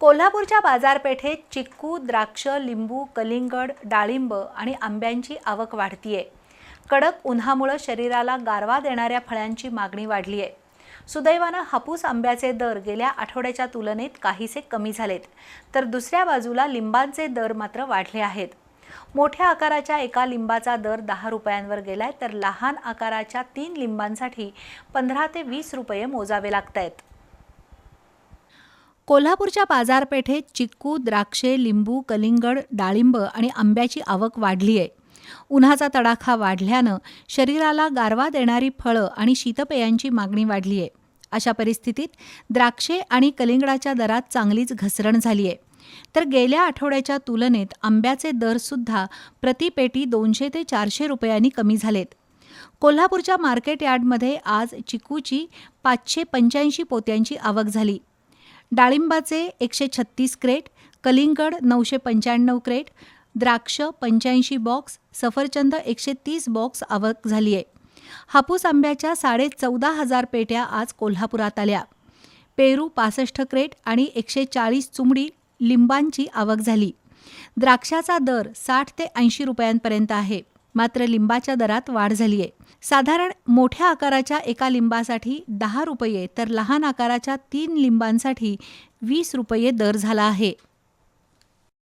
कोल्हापूरच्या बाजारपेठेत चिक्कू द्राक्ष लिंबू कलिंगड डाळिंब आणि आंब्यांची आवक वाढतीये. कडक उन्हामुळं शरीराला गारवा देणाऱ्या फळांची मागणी वाढली आहे सुदैवानं हापूस आंब्याचे दर गेल्या आठवड्याच्या तुलनेत काहीसे कमी झालेत तर दुसऱ्या बाजूला लिंबांचे दर मात्र वाढले आहेत. मोठ्या आकाराच्या एका लिंबाचा दर दहा रुपयांवर गेलाय तर लहान आकाराच्या तीन लिंबांसाठी पंधरा ते वीस रुपये मोजावे लागत आहेत कोल्हापूरच्या बाजारपेठेत चिक्कू द्राक्षे लिंबू कलिंगड डाळिंब आणि आंब्याची आवक वाढली आहे. उन्हाचा तडाखा वाढल्यानं शरीराला गारवा देणारी फळं आणि शीतपेयांची मागणी वाढली आहे. अशा परिस्थितीत द्राक्षे आणि कलिंगडाच्या दरात चांगलीच घसरण झाली आहे. तर गेल्या आठवड्याच्या तुलनेत आंब्याचे दरसुद्धा प्रतिपेटी दोनशे ते चारशे रुपयांनी कमी झालेत. कोल्हापूरच्या मार्केट यार्डमध्ये आज चिकूची पाचशे पंच्याऐंशी पोत्यांची आवक झाली. डाळिंबाचे एकशे छत्तीस क्रेट कलिंगड नऊशे पंच्याण्णव क्रेट द्राक्ष पंच्याऐंशी बॉक्स सफरचंद एकशे तीस बॉक्स आवक झाली आहे. हापूस आंब्याच्या साडे चौदा हजार पेट्या आज कोल्हापुरात आल्या. पेरू पासष्ट क्रेट आणि एकशे चाळीस चुमडी लिंबांची आवक झाली. द्राक्षाचा दर साठ ते ऐंशी रुपयांपर्यंत आहे. मात्र लिंबाच्या दरात वाढ झाली आहे साधारण मोठ्या आकाराच्या एका लिंबासाठी दहा रुपये तर लहान आकाराच्या तीन लिंबांसाठी वीस रुपये दर झाला आहे.